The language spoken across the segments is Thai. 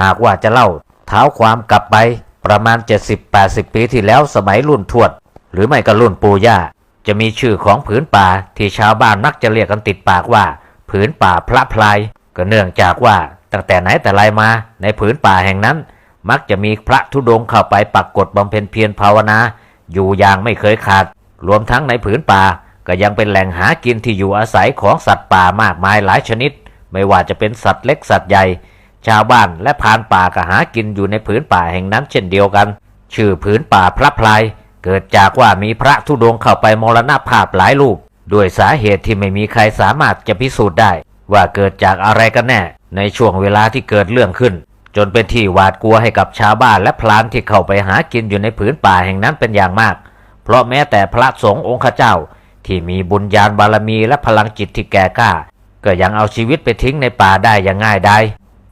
หากว่าจะเล่าเท้าความกลับไปประมาณ 70-80 ปีที่แล้วสมัยรุ่นทวด หรือไม่ก็รุ่นปู่ย่า จะมีชื่อของผืนป่าที่ชาวบ้านมักจะเรียกกันติดปากว่า ผืนป่าพระพลาย ก็เนื่องจากว่าตั้งแต่ไหนแต่ไรมาในผืนป่าแห่งนั้น มักจะมีพระธุดงค์เข้าไปปักกฎบำเพ็ญเพียรภาวนา อยู่อย่างไม่เคยขาด รวมทั้งในผืนป่าก็ยังเป็นแหล่งหากินที่อยู่อาศัยของสัตว์ป่ามากมายหลายชนิด ไม่ว่าจะเป็นสัตว์เล็กสัตว์ใหญ่ ชาวบ้านและพานป่าก็หากินอยู่ในผืนป่าแห่งนั้นเช่นเดียวกัน ชื่อผืนป่าพระพลายเกิดจากว่ามีพระธุดงค์เข้าไปมรณภาพหลายรูปด้วยสาเหตุที่ไม่มีใครสามารถจะพิสูจน์ได้ ว่าเกิดจากอะไรกันแน่ ในช่วงเวลาที่เกิดเรื่องขึ้น จนเป็นที่หวาดกลัวให้กับชาวบ้านและพลานที่เข้าไปหากินอยู่ในผืนป่าแห่งนั้นเป็นอย่างมาก เพราะแม้แต่พระสงฆ์องค์ข้าเจ้า ที่มีบุญญาณบารมีและพลังจิตที่แก่กล้า ก็ยังเอาชีวิตไปทิ้งในป่าได้อย่างง่ายดาย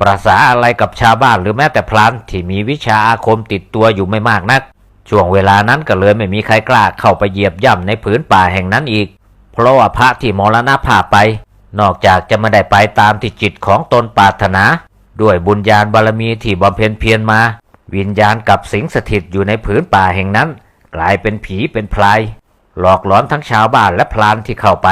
ประสาอะไรกับชาวบ้านหรือแม้แต่พลานที่มีวิชาอาคมติดตัวอยู่ไม่มากนัก ช่วงเวลานั้นก็เลยไม่มีใครกล้าเข้าไปเหยียบย่ำในผืนป่าแห่งนั้นอีก เพราะว่าพระที่มรณภาพไป นอกจากจะไม่ได้ไปตามที่จิตของตนปรารถนา ด้วยบุญญาณบารมีที่บำเพ็ญเพียรมา วิญญาณกับสิงสถิตอยู่ในผืนป่าแห่งนั้น กลายเป็นผีเป็นพลายหลอกหลอนทั้งชาวบ้านและพลานที่เข้าไป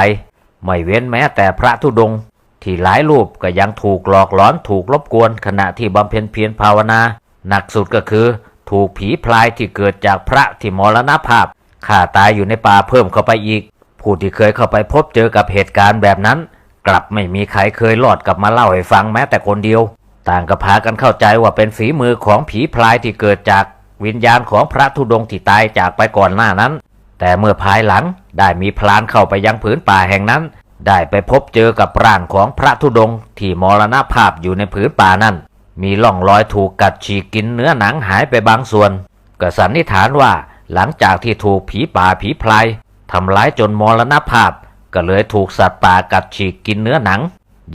ไม่เว้นแม้แต่พระธุดงค์ ที่หลายรูปก็ยังถูกหลอกหลอนถูกรบกวนขณะที่บำเพ็ญเพียรภาวนา หนักสุดก็คือ ถูกผีพลายที่เกิดจากพระที่มรณภาพฆ่าตายอยู่ในป่าเพิ่มเข้าไปอีก ผู้ที่เคยเข้าไปพบเจอกับเหตุการณ์แบบนั้น กลับไม่มีใครเคยรอดกลับมาเล่าให้ฟังแม้แต่คนเดียว ต่างก็พากันเข้าใจว่าเป็นฝีมือของผีพลายที่เกิดจากวิญญาณของพระธุดงค์ที่ตายจากไปก่อนหน้านั้น แต่เมื่อภายหลังได้มีพลานเข้าไปยังผืนป่าแห่งนั้น ได้ไปพบเจอกับร่างของพระธุดงค์ที่มรณภาพอยู่ในผืนป่านั้น มีร่องรอยถูกกัดฉีกกินเนื้อหนังหายไปบางส่วนก็สันนิษฐานว่าหลังจากที่ถูกผีป่าผีพลายทำร้ายจนมรณภาพ ก็เลยถูกสัตว์ป่ากัดฉีกกินเนื้อหนัง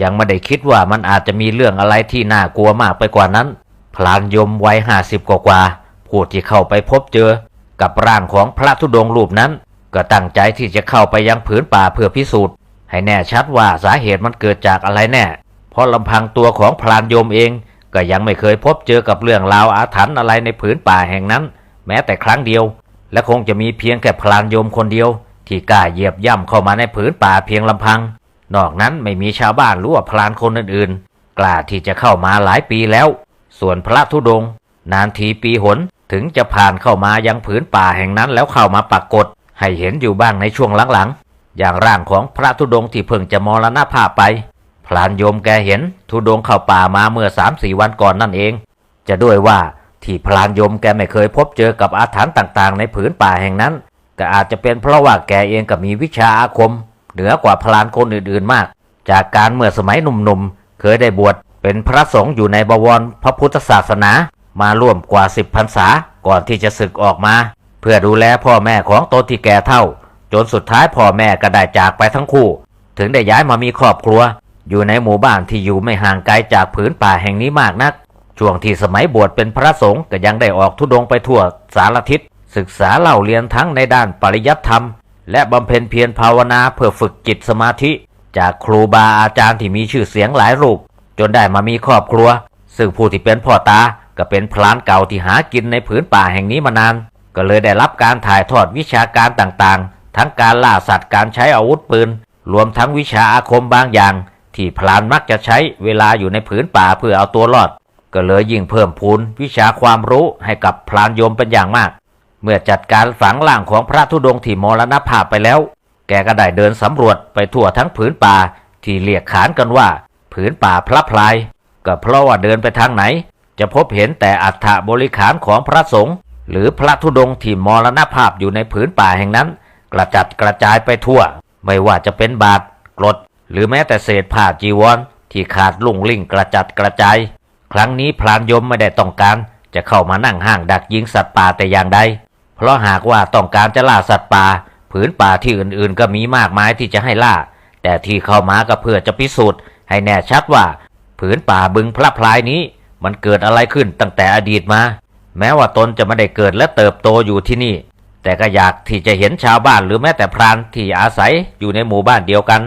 ยังไม่ได้คิดว่ามันอาจจะมีเรื่องอะไรที่น่ากลัวมากไปกว่านั้น พลานยมวัยห้าสิบกว่าผู้ที่เข้าไปพบเจอ กับร่างของพระธุดงค์รูปนั้น ก็ตั้งใจที่จะเข้าไปยังผืนป่าเพื่อพิสูจน์ ให้แน่ชัดว่าสาเหตุมันเกิดจากอะไรแน่ เพราะลำพังตัวของพลานโยมเอง ก็ยังไม่เคยพบเจอกับเรื่องราวอาถรรพ์อะไรในผืนป่าแห่งนั้น แม้แต่ครั้งเดียว และคงจะมีเพียงแค่พลานโยมคนเดียว ที่กล้าเหยียบย่ำเข้ามาในผืนป่าเพียงลำพัง นอกนั้นไม่มีชาวบ้านหรือว่าพลานคนอื่นๆ กล้าที่จะเข้ามาหลายปีแล้ว ส่วนพระธุดงค์นานทีปีหนถึงจะผ่านเข้ามายังผืนป่าแห่งนั้นแล้วเข้ามาปักกฏ ให้เห็นอยู่บ้างในช่วงหลังๆ อย่างร่างของพระธุดงค์ที่เพิ่งจะมรณภาพไป พลานโยมแกเห็นธุดงค์เข้าป่ามาเมื่อสามสี่วันก่อนนั่นเอง จะด้วยว่าที่พลานโยมแกไม่เคยพบเจอกับอาถรรพ์ต่างๆ ในผืนป่าแห่งนั้น ก็อาจจะเป็นเพราะว่าแกเองก็มีวิชาอาคม เหนือกว่าพลานคนอื่นๆมาก จากการเมื่อสมัยหนุ่มๆเคยได้บวชเป็นพระสงฆ์อยู่ในบวรพระพุทธศาสนามาร่วมกว่าสิบพรรษาก่อนที่จะศึกออกมา เพื่อดูแลพ่อแม่ของตนที่แก่เท่า จนสุดท้ายพ่อแม่ก็ได้จากไปทั้งคู่ ถึงได้ย้ายมามีครอบครัว อยู่ในหมู่บ้านที่อยู่ไม่ห่างไกลจากผืนป่าแห่งนี้มากนัก ช่วงที่สมัยบวชเป็นพระสงฆ์ก็ยังได้ออกทุดงไปทั่วสารทิศ ศึกษาเล่าเรียนทั้งในด้านปริยัติธรรม และบำเพ็ญเพียรภาวนาเพื่อฝึกจิตสมาธิ จากครูบาอาจารย์ที่มีชื่อเสียงหลายรูป จนได้มามีครอบครัว ซึ่งผู้ที่เป็นพ่อตาก็เป็นพลานเก่าที่หากินในผืนป่าแห่งนี้มานาน ก็เลยได้รับการถ่ายทอดวิชาการต่าง ทั้งการล่าสัตว์การใช้อาวุธปืน รวมทั้งวิชาอาคมบางอย่าง ที่พลานมักจะใช้เวลาอยู่ในผืนป่าเพื่อเอาตัวรอด ก็เลยยิ่งเพิ่มพูนวิชาความรู้ให้กับพลานยมเป็นอย่างมาก เมื่อจัดการฝังร่างของพระธุดงค์ที่มรณภาพไปแล้ว แกก็ได้เดินสำรวจไปทั่วทั้งผืนป่าที่เรียกขานกันว่า ผืนป่าพระพลาย ก็เพราะว่าเดินไปทางไหน จะพบเห็นแต่อัฐบริขารของพระสงฆ์หรือพระธุดงค์ที่มรณภาพอยู่ในผืนป่าแห่งนั้น กระจัดกระจายไปทั่ว ไม่ว่าจะเป็นบาทกรด หรือแม้แต่เศษผ้าจีวรที่ขาดลุ่งลิ่งกระจัดกระจาย ครั้งนี้พรานยมไม่ได้ต้องการ จะเข้ามานั่งห้างดักยิงสัตว์ป่าแต่อย่างใดเพราะหากว่าต้องการจะล่าสัตว์ป่าผืนป่าที่อื่นๆ ก็มีมากมายที่จะให้ล่า แต่ที่เข้ามาก็เพื่อจะพิสูจน์ ให้แน่ชัดว่าผืนป่าบึงพระพลายนี้ มันเกิดอะไรขึ้นตั้งแต่อดีตมา แม้ว่าตนจะไม่ได้เกิดและเติบโตอยู่ที่นี่ แต่ก็อยากที่จะเห็นชาวบ้านหรือแม้แต่พรานที่อาศัยอยู่ในหมู่บ้านเดียวกัน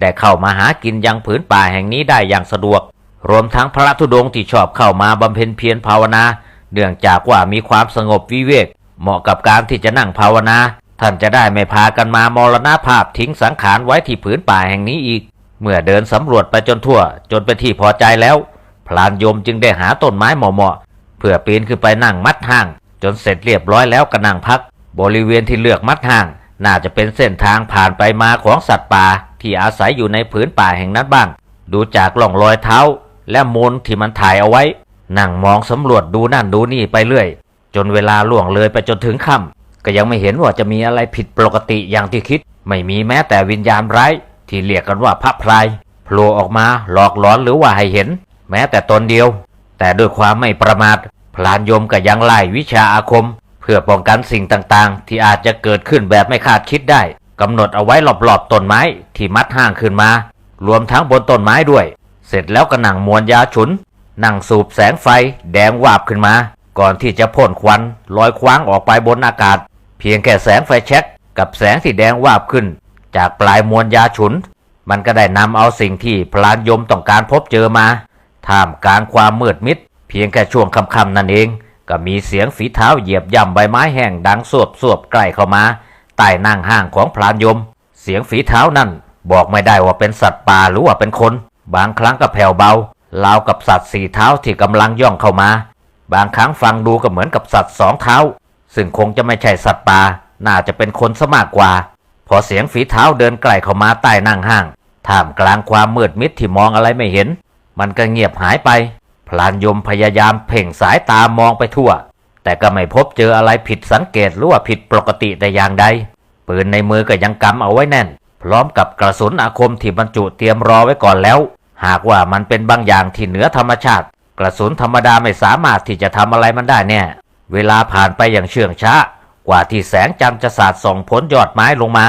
ได้เข้ามาหากินยังผืนป่าแห่งนี้ได้อย่างสะดวก รวมทั้งพระธุดงค์ที่ชอบเข้ามาบำเพ็ญเพียรภาวนา เนื่องจากว่ามีความสงบวิเวก เหมาะกับการที่จะนั่งภาวนา ท่านจะได้ไม่พากันมามรณภาพทิ้งสังขารไว้ที่ผืนป่าแห่งนี้อีก เมื่อเดินสำรวจไปจนทั่ว จนเป็นที่พอใจแล้ว พลานโยมจึงได้หาต้นไม้เหมาะๆเพื่อปีนขึ้นไปนั่งมัดห้าง จนเสร็จเรียบร้อยแล้วก็นั่งพัก บริเวณที่เลือกมัดห้าง น่าจะเป็นเส้นทางผ่านไปมาของสัตว์ป่าที่อาศัยอยู่ในผืนป่าแห่งนั้นบ้าง ดูจากร่องรอยเท้า และมูลที่มันถ่ายเอาไว้ นั่งมองสำรวจดูนั่นดูนี่ไปเรื่อย จนเวลาล่วงเลยไปจนถึงค่ำก็ยังไม่เห็นว่าจะมีอะไรผิดปกติอย่างที่คิด ไม่มีแม้แต่วิญญาณร้ายที่เรียกกันว่าพระพรายโผล่ออกมาหลอกหลอนหรือว่าให้เห็น แม้แต่ตนเดียว แต่ด้วยความไม่ประมาทพลานยมก็ยังไล่วิชาอาคม พื่อป้องกันสิ่งต่างๆ ที่อาจจะเกิดขึ้นแบบไม่คาดคิดได้กำหนดเอาไว้รอบๆต้นไม้ที่มัดห้างขึ้นมา รวมทั้งบนต้นไม้ด้วย เสร็จแล้วก็นั่งมวนยาฉุน นั่งสูบแสงไฟ แดงวาบขึ้นมา ก่อนที่จะพ่นควันลอยคว้างออกไปบนอากาศ เพียงแค่แสงไฟแช็กกับแสงที่แดงวาบขึ้น จากปลายมวนยาฉุน มันก็ได้นำเอาสิ่งที่พลานยมต้องการพบเจอมาท่ามกลางความมืดมิด เพียงแค่ช่วงค่ำๆนั่นเอง ก็มีเสียงฝีเท้าเหยียบย่ำใบไม้แห้งดังสวบสวบใกล้เข้ามาใต้นั่งห้างของพลานยม เสียงฝีเท้านั่นบอกไม่ได้ว่าเป็นสัตว์ป่าหรือว่าเป็นคน บางครั้งก็แผ่วเบาราวกับสัตว์สี่เท้าที่กำลังย่องเข้ามา บางครั้งฟังดูก็เหมือนกับสัตว์สองเท้า ซึ่งคงจะไม่ใช่สัตว์ป่าน่าจะเป็นคนซะมากกว่า พอเสียงฝีเท้าเดินใกล้เข้ามาใต้นั่งห้างท่ามกลางความมืดมิดที่มองอะไรไม่เห็น มันก็เงียบหายไป พลานยมพยายามเพ่งสายตามองไปทั่ว แต่ก็ไม่พบเจออะไรผิดสังเกตหรือว่าผิดปกติแต่อย่างใดปืนในมือก็ยังกำเอาไว้แน่น พร้อมกับกระสุนอาคมที่บรรจุเตรียมรอไว้ก่อนแล้ว หากว่ามันเป็นบางอย่างที่เหนือธรรมชาติ กระสุนธรรมดาไม่สามารถที่จะทำอะไรมันได้แน่เวลาผ่านไปอย่างเชื่องช้า กว่าที่แสงจันทร์จะสาดส่องพ้นยอดไม้ลงมา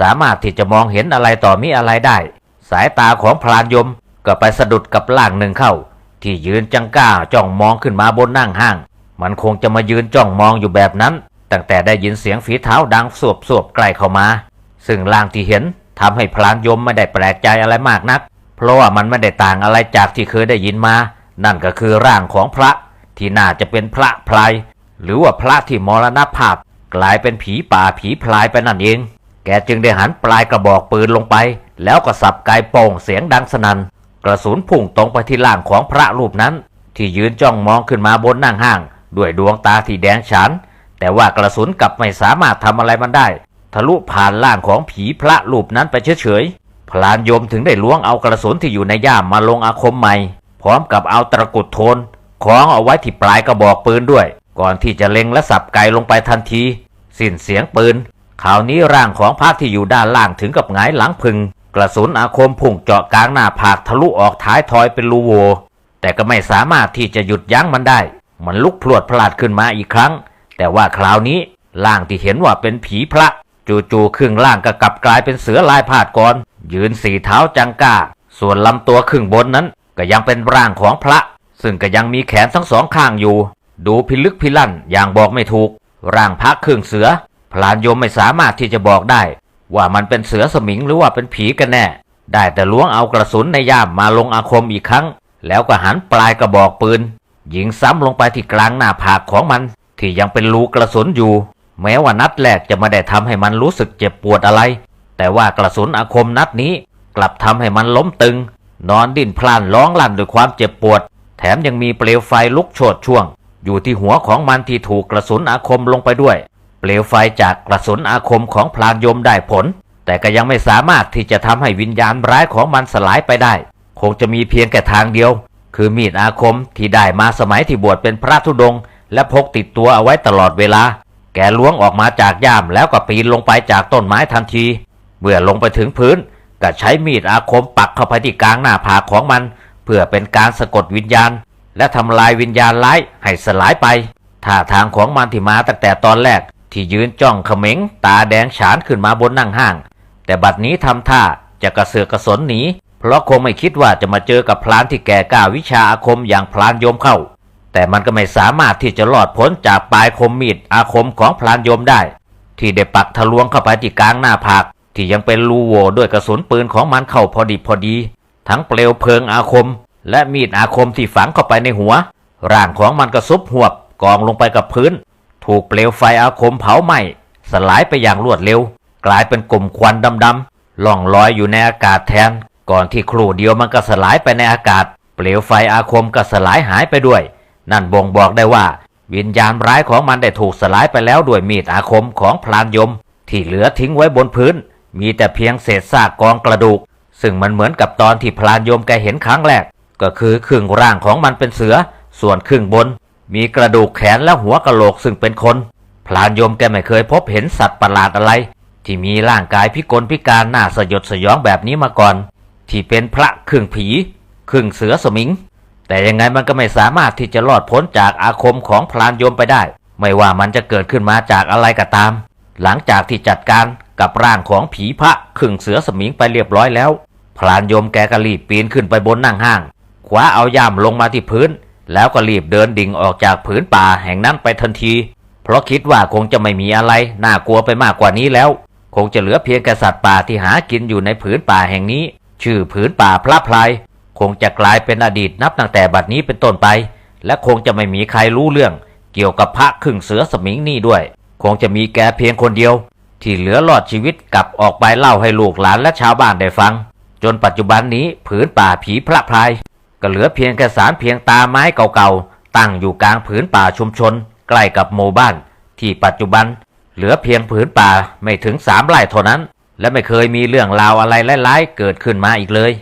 สามารถที่จะมองเห็นอะไรต่อมีอะไรได้ สายตาของพลานยมก็ไปสะดุดกับล่างหนึ่งเข้า ที่ยืนจังก้าจ้องมองขึ้นมาบนนั่งห้าง มันคงจะมายืนจ้องมองอยู่แบบนั้น ตั้งแต่ได้ยินเสียงฝีเท้าดังสวบสวบๆใกล้เข้ามา ซึ่งล่างที่เห็นทำให้พลานยมไม่ได้แปลกใจอะไรมากนัก เพราะว่ามันไม่ได้ต่างอะไรจากที่เคยได้ยินมา นั่นก็คือร่างของพระ ที่น่าจะเป็นพระพลายหรือว่าพระที่มรณภาพ กลายเป็นผีป่าผีพลายไปนั่นเอง แกจึงได้หันปลายกระบอกปืนลงไป แล้วก็สับไกโป่งเสียงดังสนัน่น กระสุนพุ่งตรงไปที่ล่างของพระรูปนั้น ที่ยืนจ้องมองขึ้นมาบนนั่งห้าง ด้วยดวงตาที่แดงฉาน แต่ว่ากระสุนกลับไม่สามารถทำอะไรมันได้ ทะลุผ่านล่างของผีพระรูปนั้นไปเฉยๆพลานโยมถึงได้ล้วงเอากระสุนที่อยู่ในย่ามมาลงอาคมใหม่ พร้อมกับเอาตะกุดโทนคล้องเอาไว้ที่ปลายกระบอกปืนด้วย ก่อนที่จะเล็งและสับไกลงไปทันที สิ้นเสียงปืนคราวนี้ร่างของพระที่อยู่ด้านล่างถึงกับหงายหลังพึง กระสุนอาคมพุ่งเจาะกลางหน้าผากทะลุออกท้ายทอยเป็นรูโว แต่ก็ไม่สามารถที่จะหยุดยั้งมันได้ มันลุกพรวดพลาดขึ้นมาอีกครั้ง แต่ว่าคราวนี้ร่างที่เห็นว่าเป็นผีพระ จู่ๆครึ่งล่างก็กลับกลายเป็นเสือลายพาดก่อนยืนสี่เท้าจังก้า ส่วนลำตัวครึ่งบนนั้น ก็ยังเป็นร่างของพระ ซึ่งก็ยังมีแขนทั้งสองข้างอยู่ ดูพิลึกพิลั่นอย่างบอกไม่ถูก ร่างพระครึ่งเสือพลานโยมไม่สามารถที่จะบอกได้ ว่ามันเป็นเสือสมิงหรือว่าเป็นผีกันแน่ ได้แต่ล้วงเอากระสุนในย่ามมาลงอาคมอีกครั้ง แล้วก็หันปลายกระบอกปืนยิงซ้ำลงไปที่กลางหน้าผากของมัน ที่ยังเป็นรูกระสุนอยู่ แม้ว่านัดแรกจะไม่ได้ทำให้มันรู้สึกเจ็บปวดอะไร แต่ว่ากระสุนอาคมนัดนี้ กลับทำให้มันล้มตึง นอนดิ้นพล่านร้องลั่นด้วยความเจ็บปวด แถมยังมีเปลวไฟลุกโชนช่วง อยู่ที่หัวของมันที่ถูกกระสุนอาคมลงไปด้วย เปลวไฟจากกระสุนอาคมของพลานยมได้ผล แต่ก็ยังไม่สามารถที่จะทำให้วิญญาณร้ายของมันสลายไปได้ คงจะมีเพียงแค่ทางเดียว คือมีดอาคมที่ได้มาสมัยที่บวชเป็นพระธุดงค์และพกติดตัวเอาไว้ตลอดเวลา แกล้วงออกมาจากย่ามแล้วก็ปีนลงไปจากต้นไม้ทันที เมื่อลงไปถึงพื้นก็ใช้มีดอาคมปักเข้าไปที่กลางหน้าผากของมัน เพื่อเป็นการสะกดวิญญาณ และทำลายวิญญาณร้ายให้สลายไปท่าทางของมันที่มาตั้งแต่ตอนแรก ที่ยืนจ้องเขม็งตาแดงฉานขึ้นมาบนนั่งห้าง แต่บัดนี้ทำท่าจะกระเสือกกระสนหนีเพราะคงไม่คิดว่าจะมาเจอกับพลานที่แก่กล้าวิชาอาคมอย่างพลานโยมเข้า แต่มันก็ไม่สามารถที่จะรอดพ้นจากปลายคมมีดอาคมของพลานโยมได้ ที่ได้ปักทะลวงเข้าไปที่กลางหน้าผากที่ยังเป็นรูโว่ด้วยกระสุนปืนของมันเข้าพอดีพอดี ทั้งเปลวเพลิงอาคม และมีดอาคมที่ฝังเข้าไปในหัว ร่างของมันก็ซุบหวบกองลงไปกับพื้น ถูกเปลวไฟอาคมเผาไหม้สลายไปอย่างรวดเร็ว กลายเป็นกลุ่มควันดำๆล่องลอยอยู่ในอากาศแทน ก่อนที่ครู่เดียวมันก็สลายไปในอากาศ เปลวไฟอาคมก็สลายหายไปด้วย นั่นบ่งบอกได้ว่า วิญญาณร้ายของมันได้ถูกสลายไปแล้วด้วยมีดอาคมของพลานยม ที่เหลือทิ้งไว้บนพื้น มีแต่เพียงเศษซากกองกระดูก ซึ่งมันเหมือนกับตอนที่พลานยมแกเห็นครั้งแรก ก็คือครึ่งร่างของมันเป็นเสือ ส่วนครึ่งบน มีกระดูกแขนและหัวกะโหลกซึ่งเป็นคน พลานยมแกไม่เคยพบเห็นสัตว์ประหลาดอะไร ที่มีร่างกายพิกลพิการน่าสยดสยองแบบนี้มาก่อน ที่เป็นพระครึ่งผีครึ่งเสือสมิง แต่ยังไงมันก็ไม่สามารถที่จะรอดพ้นจากอาคมของพลานยมไปได้ ไม่ว่ามันจะเกิดขึ้นมาจากอะไรก็ตาม หลังจากที่จัดการกับร่างของผีพระครึ่งเสือสมิงไปเรียบร้อยแล้วพลานยมแกก็รีบปีนขึ้นไปบนนั่งห้างคว้าเอาย่ามลงมาที่พื้น แล้วก็รีบเดินดิ่งออกจากผืนป่าแห่งนั้นไปทันที เพราะคิดว่าคงจะไม่มีอะไรน่ากลัวไปมากกว่านี้แล้ว คงจะเหลือเพียงแค่สัตว์ป่าที่หากินอยู่ในผืนป่าแห่งนี้ ชื่อผืนป่าพระพลายคงจะกลายเป็นอดีตนับตั้งแต่บัดนี้เป็นต้นไป และคงจะไม่มีใครรู้เรื่อง เกี่ยวกับพระครึ่งเสือสมิงนี่ด้วย คงจะมีแกเพียงคนเดียว ที่เหลือรอดชีวิตกลับออกไปเล่าให้ลูกหลานและชาวบ้านได้ฟัง จนปัจจุบันนี้ผืนป่าผีพระพลาย ก็เหลือเพียงแค่สารเพียงตาไม้เก่าๆ ตั้งอยู่กลางผืนป่าชุมชน ใกล้กับหมู่บ้าน ที่ปัจจุบัน เหลือเพียงผืนป่าไม่ถึงสามไร่เท่านั้น และไม่เคยมีเรื่องราวอะไรร้ายๆเกิดขึ้นมาอีกเลย